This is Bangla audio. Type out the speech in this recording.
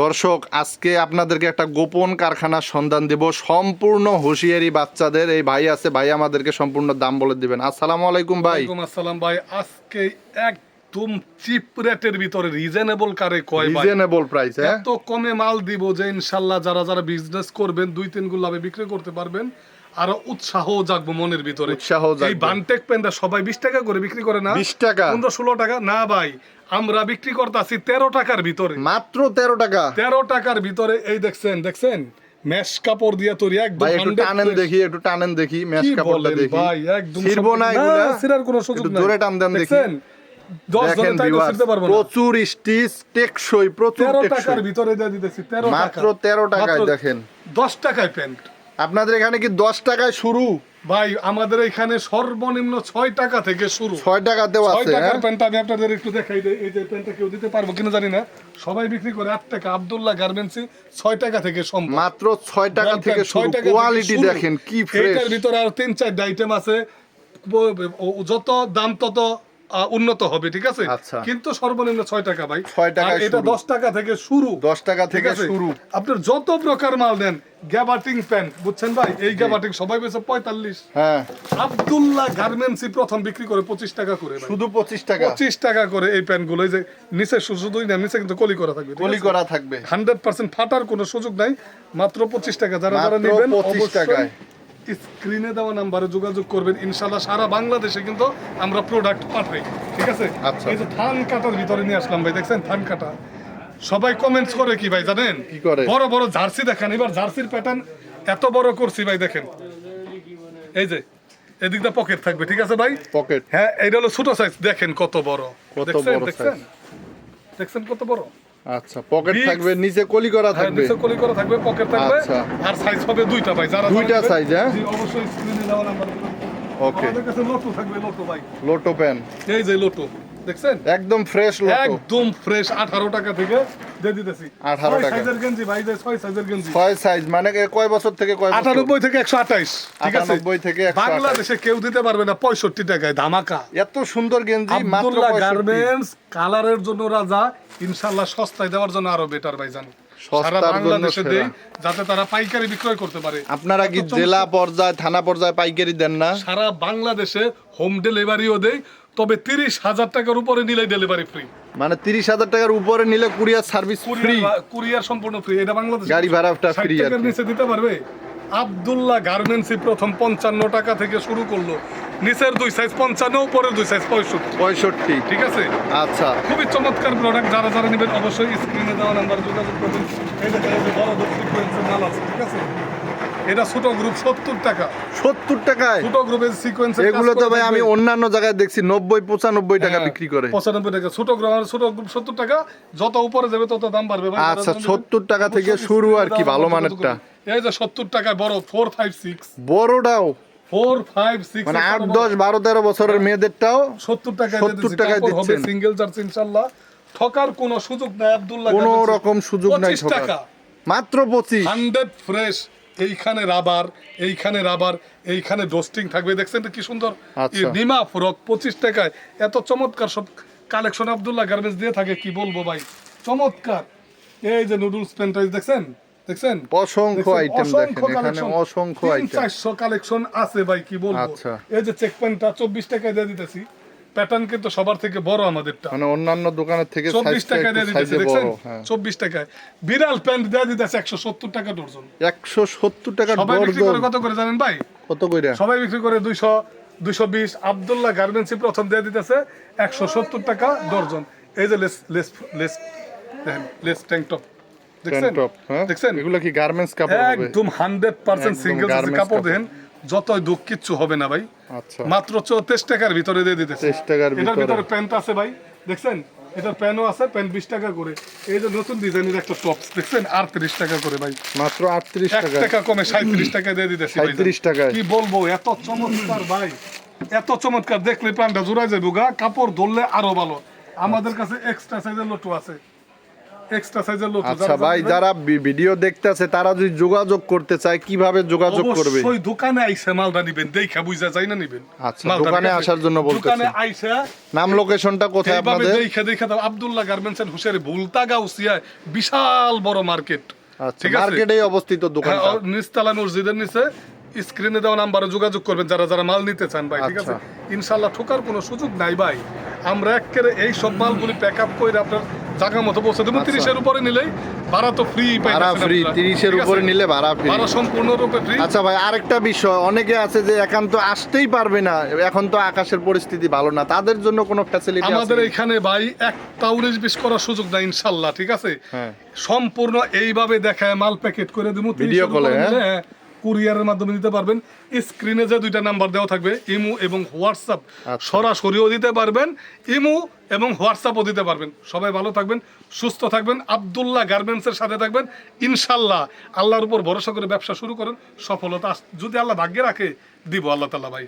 দর্শক আজকে আপনাদেরকে একটা গোপন কারখানার সন্ধান দেব। সম্পূর্ণ হুঁশিয়ারি বাচ্চাদের। এই ভাই আছে ভাই আমাদেরকে সম্পূর্ণ দাম বলে দিবেন। আসসালামু আলাইকুম ভাই। আসসালাম ভাই। আজকে একদম চিপ রেটের ভিতরে রিজনেবল কারে কয় রিজনেবল প্রাইস হ্যাঁ? এত কমে মাল দিব যে ইনশাল্লাহ যারা যারা বিজনেস করবেন দুই তিনগুলো লাভে বিক্রি করতে পারবেন। আর উৎসাহ জাগবো মনের ভিতরে। উৎসাহ এই বানটেক সবাই বিশ টাকা করে বিক্রি করে না? 20 টাকা? পনেরো ষোলো টাকা? না ভাই আমরা বিক্রি করতেছি তেরো টাকার ভিতরে। মাত্র তেরো টাকা। তেরো টাকার ভিতরে এই দেখছেন দেখছেন? মেশ কাপড় দিয়ে তৈরি একদম একটু টানেন দেখি একটু টানেন দেখি কাপড়টা দেখি। ভাই একদম ছিড়বো না এগুলা। ছিঁড়ার কোনো সুযোগ নাই। জোরে টান দেন দেখি। প্রচুর স্টিচ টেকসই প্রচুর তেরো টাকার ভিতরে দিয়ে দিতেছি তেরো মাত্র 13 টাকায় দেখেন। দশ টাকায় প্যান্ট আপনাদের এখানে কি দশ টাকায় শুরু? ভাই আমাদের এখানে সর্বনিম্ন ছয় টাকা থেকে শুরু। ছয় টাকা দেওয়া ছয় টাকার হ্যাঁ? প্যান্ট আমি আপনাদের একটু দেখাই এই যে প্যান্টটা কেউ দিতে পারব কিনা জানি না। সবাই বিক্রি করে আট টাকা। আবদুল্লাহ গার্মেন্টসি ছয় টাকা থেকে সম্ভব। মাত্র ছয় টাকা থেকে ছয় টাকা কোয়ালিটি দেখেন কি ফ্রেশ এইটার ভিতরে আর তিন চারটা আইটেম আছে। যত দাম তত উন্নত হবে ঠিক আছে? আচ্ছা। কিন্তু সর্বনিম্ন ছয় টাকা ভাই। ছয় আর এটা দশ টাকা থেকে শুরু। দশ টাকা থেকে শুরু। আপনার যত প্রকার মাল দেন গ্যাবাটিং প্যান্ট বুঝছেন ভাই? এই গ্যাবাটিং সবাই পঁয়তাল্লিশ। হ্যাঁ। আব্দুল্লাহ গার্মেন্টসই প্রথম বিক্রি করে পঁচিশ টাকা করে শুধু পঁচিশ টাকা। পঁচিশ টাকা করে এই প্যান্টগুলো যে নিচে শুধুই না নিচে কিন্তু কলি করা থাকবে কলি করা থাকবে। হান্ড্রেড পার্সেন্ট ফাটার কোনো সুযোগ নাই মাত্র পঁচিশ টাকা। যারা যারা নেবেন 25 টাকায়। স্ক্রিনে দেওয়া নাম্বারে যোগাযোগ করবেন। ইনশাল্লাহ সারা বাংলাদেশে কিন্তু আমরা প্রোডাক্ট পাঠাই। ঠিক আছে? আচ্ছা। এই যে থান কাটার ভিতরে নিয়ে আসলাম ভাই দেখছেন? থান কাটা। সবাই কমেন্টস করে কি ভাই জানেন? কি করে? বড় বড় জার্সি দেখেন। এবার জার্সির প্যাটার্ন এত বড় করছি ভাই দেখেন। এই যে এদিকটা পকেট থাকবে ঠিক আছে ভাই? পকেট হ্যাঁ এইটা হলো ছোট সাইজ দেখেন কত বড়। দেখছেন? দেখছেন? দেখছেন কত বড়? আচ্ছা পকেট থাকবে নিচে কলি করা হ্যাঁ, থাকবে। নিচে কলি করা থাকবে পকেট থাকবে আচ্ছা। আর সাইজ হবে দুইটা ভাই যারা দুইটা সাইজ হ্যাঁ? জি, অবশ্যই স্ক্রিনে দেওয়া নাম্বার ওকে আমাদের কাছে লোটো থাকবে লোটো ভাই। লোটো প্যান এই যে লোটো দেখছেন? একদম ফ্রেশ একদম ফ্রেশ 18 টাকা থেকে দিয়ে দিতেছি। 18 ছয় টাকা। সাইজের গেঞ্জি ভাই যে ছয় সাইজের গেঞ্জি। ছয় সাইজ মানে কয় বছর থেকে কয় বছর? 98 থেকে 128 ঠিক আছে? 98 থেকে 128 বাংলাদেশে কেউ দিতে পারবে না 65 টাকায় ধামাকা। এত সুন্দর গেঞ্জি মাত্র 65 গার্মেন্টস কালারের জন্য রাজা ইনশাআল্লাহ সস্তায় দেওয়ার জন্য আরও বেটার ভাই জান। যাতে তারা পাইকারি বিক্রয় করতে পারে। আপনারা কি জেলা পর্যায়ে থানা পর্যায়ে পাইকারি দেন না? সারা বাংলাদেশে হোম ডেলিভারিও দেই তবে তিরিশ হাজার টাকার উপরে নিলে ডেলিভারি ফ্রি মানে তিরিশ হাজার টাকার উপরে নিলে কুরিয়ার সার্ভিস ফ্রি কুরিয়ার সম্পূর্ণ ফ্রি এটা বাংলাদেশ গাড়ি ভাড়াটা আর নিচে দিতে পারবে? আব্দুল্লাহ গার্মেন্টসই প্রথম পঞ্চান্ন টাকা থেকে শুরু করল। নিচের দুই সাইজ পঞ্চান্ন উপরের দুই সাইজ পঁয়ষট্টি। পঁয়ষট্টি। ঠিক আছে? আচ্ছা। খুবই চমৎকার প্রোডাক্ট যারা যারা নেবেন অবশ্যই স্ক্রিনে দেওয়া নাম্বার যোগাযোগ করবেন। এই দেখেন বড় সিকোয়েন্সের মাল আছে ঠিক আছে? এটা ছোট গ্রুপ সত্তর টাকা। সত্তর টাকায়? ছোট গ্রুপের সিকোয়েন্স এগুলো তো ভাই আমি অন্যান্য জায়গায় দেখছি নব্বই পঁচানব্বই টাকা হ্যাঁ, বিক্রি করে। পঁচানব্বই টাকা। ছোট গ্রাম ছোট গ্রুপ সত্তর টাকা। যত উপরে যাবে তত দাম বাড়বে আচ্ছা, 70 টাকা থেকে শুরু আর কি, ভালো মানেরটা। এই যে সত্তর টাকায় বড় ফোর ফাইভ সিক্স বড়টাও? ফোর ফাইভ সিক্স মানে আট দশ বারো তেরো বছরের মেয়েদেরটাও সত্তর টাকায় 70 টাকায় হবে সিঙ্গেল চার্জ ইনশাল্লাহ। ঠকার কোনো সুযোগ নাই আব্দুল্লাহ কোনো রকম সুযোগ নাই ঠকার। মাত্র পঁচিশ। হান্ড্রেড ফ্রেশ এইখানে রাবার এইখানে রাবার এইখানে ডোস্টিং থাকবে। দেখছেন তো কি সুন্দর? আচ্ছা। নিমা ফ্রক পঁচিশ টাকায়। এত চমৎকার সব কালেকশন আব্দুল্লাহ গার্মেন্টস দিয়ে থাকে কি বলব ভাই? চমৎকার। এই যে নুডলস প্যান্টাইজ দেখছেন? দেখছেন? অসংখ্য আইটেম অসংখ্য দেখেন এখানে অসংখ্য আইটেম চারশো কালেকশন আছে ভাই কি বলব? আচ্ছা। এই যে চেক প্যান্টটা চব্বিশ টাকায় দিয়ে দিতেছি। প্যাটার্ন কিন্তু সবার থেকে বড় আমাদেরটা। মানে অন্যান্য দোকানের থেকে চব্বিশ দিয়ে দিতেছে দেখছেন? হ্যাঁ। চব্বিশ টাকায়। বিড়াল প্যান্ট দিয়ে দিতেছে একশো সত্তর টাকা ডর্জন। একশো সত্তর টাকা সবাই বিক্রি করে কত করে জানেন ভাই? কত কইরা? সবাই বিক্রি করে দুইশো দুইশো বিশ। আবদুল্লাহ গার্মেন্টসই প্রথম দিয়ে দিতেছে একশো সত্তর টাকা দর্জন এই যে lace lace lace lace tank top দেখছেন? হ্যাঁ? দেখছেন? এগুলো কি গার্মেন্টস কাপড় একদম হান্ড্রেড পার্সেন্ট সিঙ্গেল কাপড়। দেন যতই দুঃখ কিচ্ছু হবে না ভাই। আচ্ছা। মাত্র চৌত্রিশ টাকার ভিতরে দিয়ে দিতেছে। 23 টাকার এটার ভিতরে। প্যান্ট আছে ভাই। দেখছেন? এটার প্যানও আছে প্যান্ট বিশ টাকা করে। এই যে নতুন ডিজাইনের একটা টপ দেখছেন? আটত্রিশ টাকা করে ভাই। মাত্র আটত্রিশ টাকা টাকা কমে সাঁত্রিশ টাকা দিয়ে দিতেছি। 37 টাকায়। কি বলব এত চমৎকার ভাই। এত চমৎকার। দেখলে প্রাণটা জোড়ায় যাবে গা। কাপড় ধরলে আরও ভালো। আমাদের কাছে এক্সট্রা সাইজের লোটু আছে। এক্সট্রা সাইজের লোক আচ্ছা ভাই যারা ভিডিও দেখতেছে তারা যদি যোগাযোগ করতে চায় কীভাবে যোগাযোগ করবে? অবশ্যই দোকানে আইসে মালটা নিবেন দেখা বুঝা যায় না নিবেন। আচ্ছা, দোকানে আসার জন্য বলতেছেন। দোকানে আইসে নাম লোকেশনটা কোথায় আপনাদের? দেখা দেখা দাও আব্দুল্লাহ গার্মেন্টস এন্ড হুশিয়ারি ভুলতা গাউসিয়ায় বিশাল বড় মার্কেট আচ্ছা মার্কেটেই অবস্থিত দোকানটা। হ্যাঁ, নিস্তালা মসজিদের নিচে স্ক্রিনে দেওয়া নাম্বারে যোগাযোগ করবেন যারা যারা মাল নিতে চান ভাই ঠিক আছে? আচ্ছা। ইনশাল্লাহ ঠোকার কোনো সুযোগ নাই ভাই। আমরা একেবারে এই সব মালগুলি প্যাক আপ করে আপনার জায়গা মতো পৌঁছে দেবো। তিরিশের উপরে নিলেই ভাড়া তো ফ্রি আচ্ছা। ভাড়া ফ্রি তিরিশের উপরে নিলে ভাড়া ফ্রি ভাড়া সম্পূর্ণরূপে ফ্রি আচ্ছা ভাই আরেকটা বিষয় অনেকে আছে যে একান্ত আসতেই পারবে না। এখন তো আকাশের পরিস্থিতি ভালো না তাদের জন্য কোনো ফ্যাসিলিটি আমাদের এখানে ভাই একটা উনিশ বিশ করার সুযোগ নাই ইনশাল্লাহ ঠিক আছে? হ্যাঁ। সম্পূর্ণ এইভাবে দেখায় মাল প্যাকেট করে দেবো call এ, হ্যাঁ? কুরিয়ারের মাধ্যমে দিতে পারবেন। স্ক্রিনে যে দুইটা নাম্বার দেওয়া থাকবে ইমু এবং হোয়াটসঅ্যাপ আচ্ছা। সরাসরিও দিতে পারবেন। ইমো এবং হোয়াটসঅ্যাপও দিতে পারবেন। সবাই ভালো থাকবেন, সুস্থ থাকবেন, আবদুল্লাহ গার্মেন্টসের সাথে থাকবেন। ইনশাল্লাহ আল্লাহর উপর ভরসা করে ব্যবসা শুরু করেন, সফলতা যদি আল্লাহ ভাগ্যে রাখে, দিব আল্লাহ তাল্লাহ ভাই।